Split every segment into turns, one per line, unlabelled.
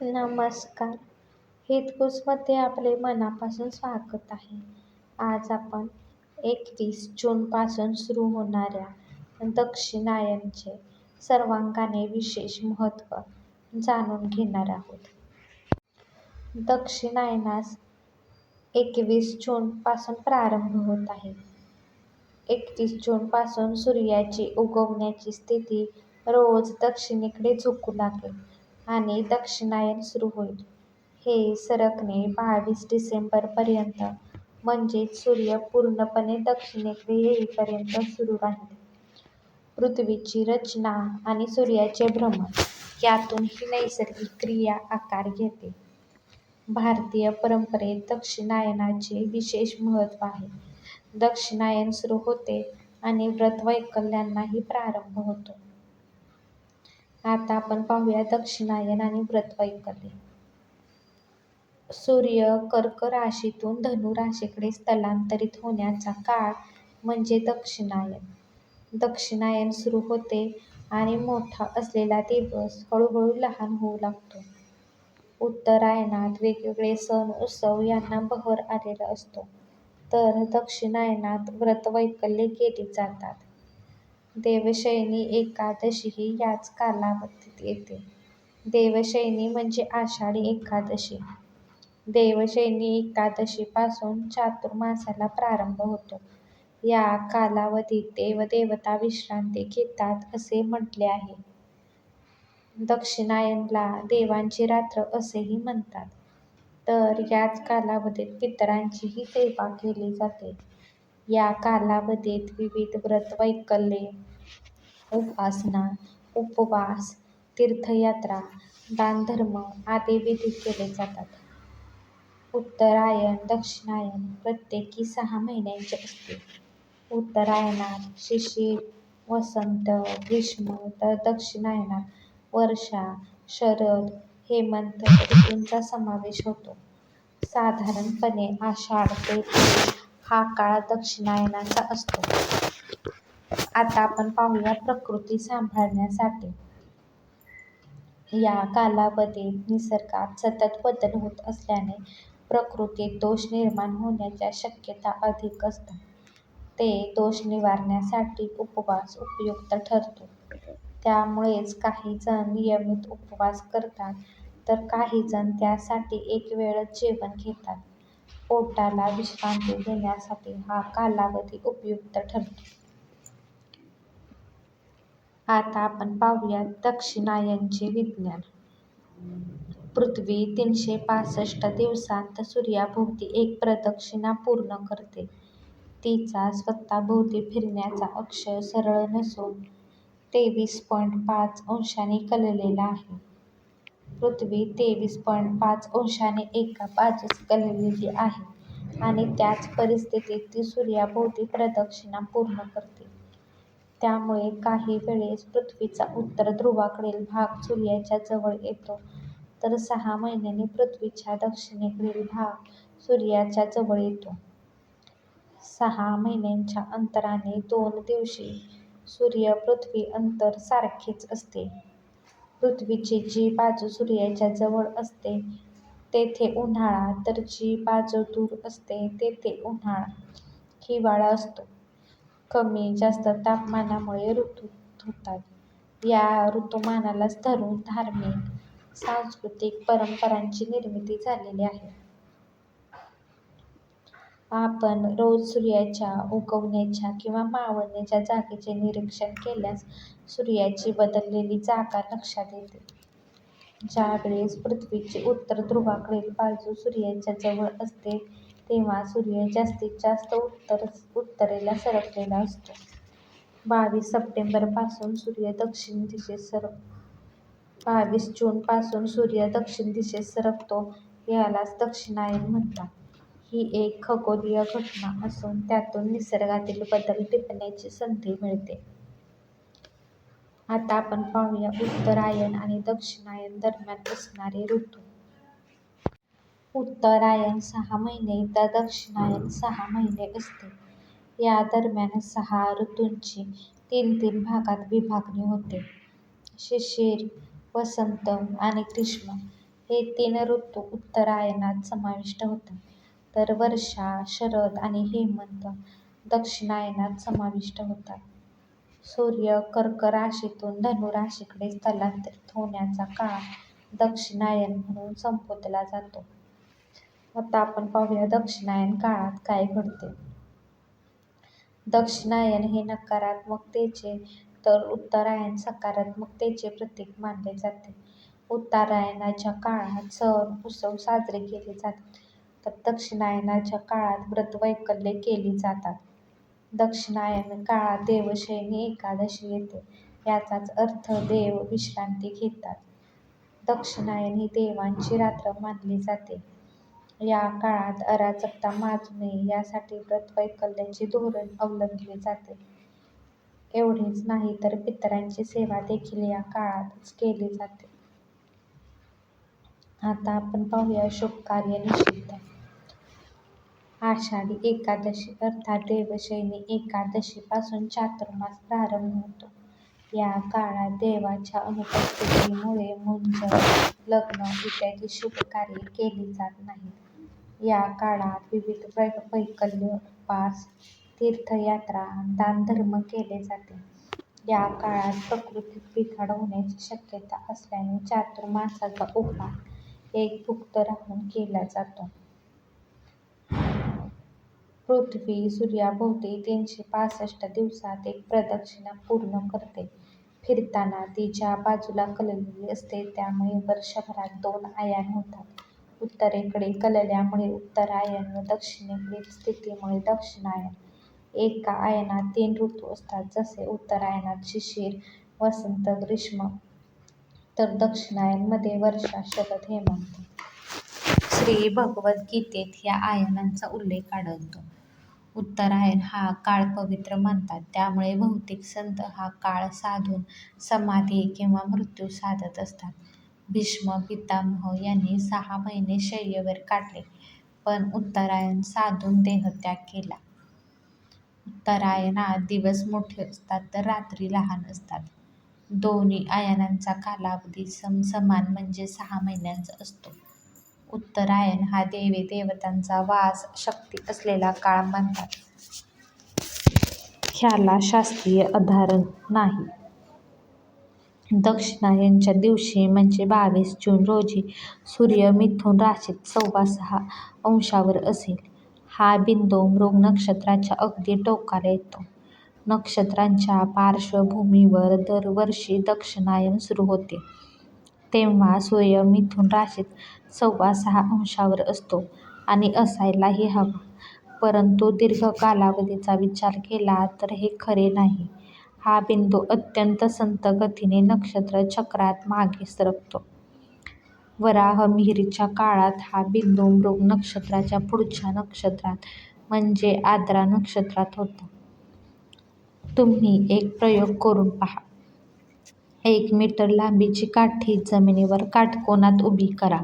नमस्कार. हितगुजमध्ये आपले मनापासून स्वागत आहे. आज आपण एकवीस जूनपासून सुरू होणाऱ्या दक्षिणायनचे सर्वांगाने विशेष महत्त्व जाणून घेणार आहोत. दक्षिणायनास एकवीस जूनपासून प्रारंभ होत आहे. एकतीस जूनपासून सूर्याची उगवण्याची स्थिती रोज दक्षिणेकडे झुकू लागेल. आणि दक्षिणायन सुरू होईल. हे सरकणे बावीस डिसेंबरपर्यंत म्हणजेच सूर्य पूर्णपणे दक्षिणेकडे येईपर्यंत सुरू राहील. पृथ्वीची रचना आणि सूर्याचे भ्रमण यातून ही नैसर्गिक क्रिया आकार घेते. भारतीय परंपरेत दक्षिणायनाचे विशेष महत्त्व आहे. दक्षिणायन सुरू होते आणि व्रत वैकल्यांनाही प्रारंभ होतो. आता आपण पाहूया दक्षिणायन आणि व्रतवैकल्य सूर्य कर्क राशीतून धनु राशीकडे स्थलांतरित होण्याचा काळ म्हणजे दक्षिणायन. दक्षिणायन सुरू होते आणि मोठा असलेला दिवस हळूहळू लहान होऊ लागतो. उत्तरायणात वेगवेगळे सण उत्सव यांना बहर आलेला असतो. तर दक्षिणायनात व्रतवैकल्ये केली जातात. देवशयनी एकादशीही याच कालावधीत येते. देवशयनी म्हणजे आषाढी एकादशी. देवशयनी एकादशीपासून चातुर्मासाला प्रारंभ होतो. या कालावधीत देवदेवता विश्रांती घेतात असे म्हटले आहे. दक्षिणायनला देवांची रात्र असेही म्हणतात. तर याच कालावधीत पितरांचीही सेवा केली जाते. या कालावधीत विविध व्रतवैकल्ये उपासना उपवास तीर्थयात्रा दानधर्म आदी विधी केले जातात. उत्तरायण दक्षिणायन प्रत्येकी सहा महिन्यांचे असते. उत्तरायणात शिशिर वसंत ग्रीष्म तर दक्षिणायनात वर्षा शरद हेमंत ऋतूंचा समावेश होतो. साधारणपणे आषाढ ते हा काळ दक्षिणायनाचा असतो. आता आपण पाहूया प्रकृती सांभाळण्यासाठी. या कालावधीत निसर्गात सतत बदल होत असल्याने प्रकृतीत दोष निर्माण होण्याच्या शक्यता अधिक असतात. ते दोष निवारण्यासाठी उपवास उपयुक्त ठरतो. त्यामुळेच काही जण नियमित उपवास करतात तर काही जण त्यासाठी एक वेळच जेवण घेतात. पोटाला विश्रांती देण्यासाठी हा कालावधी उपयुक्त ठरतो. आता आपण पाहूया दक्षिणायनचे विज्ञान. पृथ्वी तीनशे पासष्ट दिवसांत सूर्याभोवती एक प्रदक्षिणा पूर्ण करते. तिचा स्वतःभोवती फिरण्याचा अक्ष सरळ नसून तेवीस पॉईंट पाच अंशांनी कललेला आहे. पृथ्वी तेवीस पॉईंट पाच अंशाने एका बाजूस कललेली आहे आणि त्याच परिस्थितीत ती सूर्याभोवती प्रदक्षिणा पूर्ण करते. त्यामुळे काही वेळेस पृथ्वीचा उत्तर ध्रुवाकडील भाग सूर्याच्या जवळ येतो. तर सहा महिन्यांनी पृथ्वीच्या दक्षिणेकडील भाग सूर्याच्या जवळ येतो. सहा महिन्यांच्या अंतराने दोन दिवशी सूर्य पृथ्वी अंतर सारखेच असते. पृथ्वीची जी बाजू सूर्याच्या जवळ असते तेथे उन्हाळा. तर जी बाजू दूर असते तेथे उन्हाळा. हिवाळा असतो. कमी जास्त तापमानामुळे ऋतू होतात या ऋतुमानालाच धरून धार्मिक सांस्कृतिक परंपरांची निर्मिती झालेली आहे. आपण रोज सूर्याच्या उगवण्याच्या किंवा मावळण्याच्या जागेचे निरीक्षण केल्यास सूर्याची बदललेली जागा लक्षात येते. ज्यावेळेस पृथ्वीची उत्तर ध्रुवाकडील बाजू सूर्याच्या जवळ असते तेव्हा सूर्य जास्तीत जास्त उत्तर उत्तरेला सरकलेला असतो. बावीस सप्टेंबरपासून सूर्य दक्षिण दिशेस सरक बावीस जूनपासून सूर्य दक्षिण दिशेस सरकतो यालाच दक्षिणायन म्हणतात. ही एक खगोलीय घटना असून त्यातून निसर्गातील बदल टिपण्याची संधी मिळते. आता आपण पाहूया उत्तरायण आणि दक्षिणायन दरम्यान असणारे ऋतू. उत्तरायण सहा महिने तर दक्षिणायन सहा महिने असते. या दरम्यान सहा ऋतूंची तीन तीन भागात विभागणी होते. शिशिर वसंत आणि ग्रीष्म हे तीन ऋतू उत्तरायणात समाविष्ट होतात, तर वर्षा, शरद आणि हेमंत दक्षिणायनात समाविष्ट होतात. सूर्य कर्क राशीतून धनु राशीकडे स्थलांतरित होण्याचा काळ दक्षिणायन म्हणून संबोधला जातो. आता आपण पाहूया दक्षिणायन काळात काय घडते. दक्षिणायन हे नकारात्मकतेचे तर उत्तरायण सकारात्मकतेचे प्रतीक मानले जाते. उत्तरायणाच्या काळात सण उत्सव साजरे केले जातात, तर दक्षिणायनाच्या काळात व्रतवैकल्ये केली जातात. दक्षिणायन काळात देवशयनी एकादशी येते, याचाच अर्थ देव विश्रांती घेतात. दक्षिणायन ही देवांची रात्र मानली जाते. या काळात अराजकता माजू नये यासाठी व्रतवैकल्याचे धोरण अवलंबले जाते. एवढेच नाही तर पितरांची सेवा देखील या काळातच केली जाते. आता आपण पाहूया शुभकार्य निषिद्ध. आषाढी एकादशी अर्थात देवशयनी एकादशीपासून चातुर्मास प्रारंभ होतो. या काळात देवाच्या अनुपस्थितीमुळे मुंज, लग्न इत्यादी शुभकार्ये केली जात नाहीत. या काळात विविध वैकल्य, उपास, तीर्थयात्रा, दानधर्म केले जाते. या काळात प्रकृतीत बिघाड होण्याची शक्यता असल्याने चातुर्मासाचा उपास एकभुक्त राहून केला जातो. पृथ्वी सूर्याभोवती तीनशे पासष्ट दिवसांत एक प्रदक्षिणा पूर्ण करते. फिरताना ती ज्या बाजूला कललेली असते त्यामुळे वर्षभरात दोन आयन होतात. उत्तरेकडे कलल्यामुळे उत्तरायण व दक्षिणेकडील स्थितीमुळे दक्षिणायन. एका आयनात तीन ऋतू असतात जसे उत्तरायनात शिशिर, वसंत, ग्रीष्म तर दक्षिणायनमध्ये वर्षा, शरद, हेमंत. श्री भगवद्गीतेत या आयनांचा उल्लेख आढळतो. उत्तरायण हा काळ पवित्र मानतात त्यामुळे बहुतेक संत हा काळ साधून समाधी किंवा मृत्यू साधत असतात. भीष्म पितामह यांनी सहा महिने शय्येवर काढले पण उत्तरायण साधून देहत्याग केला. उत्तरायणात दिवस मोठे असतात तर रात्री लहान असतात. दोन्ही आयनांचा कालावधी समसमान म्हणजे सहा महिन्यांचा असतो. उत्तरायण हा देवी देवतांचा वास, शक्ती असलेला काळ मानतात. ह्याला शास्त्रीय आधार नाही. दक्षिणायनच्या दिवशी म्हणजे बावीस जून रोजी सूर्य मिथुन राशीत सव्वा सहा अंशावर असेल. हा बिंदू मृग नक्षत्राच्या अगदी टोकाला येतो. नक्षत्रांच्या पार्श्वभूमीवर दरवर्षी दक्षिणायन सुरू होते तेव्हा सूर्य मिथुन राशीत सव्वा सहा अंशांवर असतो आणि असायलाही हवा, परंतु दीर्घ कालावधीचा विचार केला तर हे खरे नाही. हा बिंदू अत्यंत संथ गतीने नक्षत्र चक्रात मागे सरकतो. वराहमिहिरीच्या काळात हा बिंदू मृग नक्षत्राच्या पुढच्या नक्षत्रात म्हणजे आर्द्रा नक्षत्रात होता. तुम्ही एक प्रयोग करून पहा. एक मीटर लांबीची काठी जमिनीवर काटकोनात उभी करा.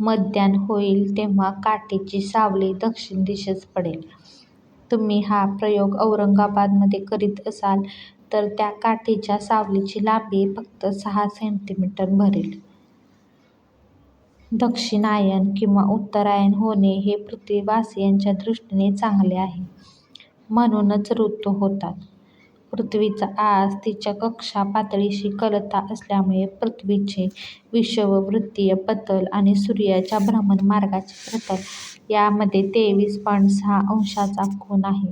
मध्यान्ह होईल तेव्हा काठीची सावली दक्षिण दिशेस पडेल. तुम्ही हा प्रयोग औरंगाबादमध्ये करीत असाल तर त्या काठीच्या सावलीची लांबी फक्त सहा सेंटीमीटर भरेल. दक्षिणायन किंवा उत्तरायण होणे हे पृथ्वीवासियांच्या दृष्टीने चांगले आहे. म्हणूनच ऋतू होतात. पृथ्वीचा आज तिच्या कक्षा पातळीशी कलता असल्यामुळे पृथ्वीचे विषुववृत्तीय प्रतल आणि सूर्याच्या भ्रमणमार्गाचे प्रतल यामध्ये तेवीस पॉइंट सहा अंशाचा कोन आहे.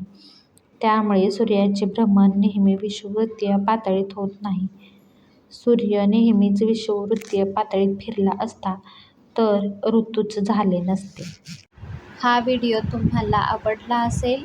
त्यामुळे सूर्याचे भ्रमण नेहमी विषुववृत्तीय पातळीत होत नाही. सूर्य नेहमीच विषुववृत्तीय पातळीत फिरला असता तर ऋतूच झाले नसते. हा व्हिडिओ तुम्हाला आवडला असेल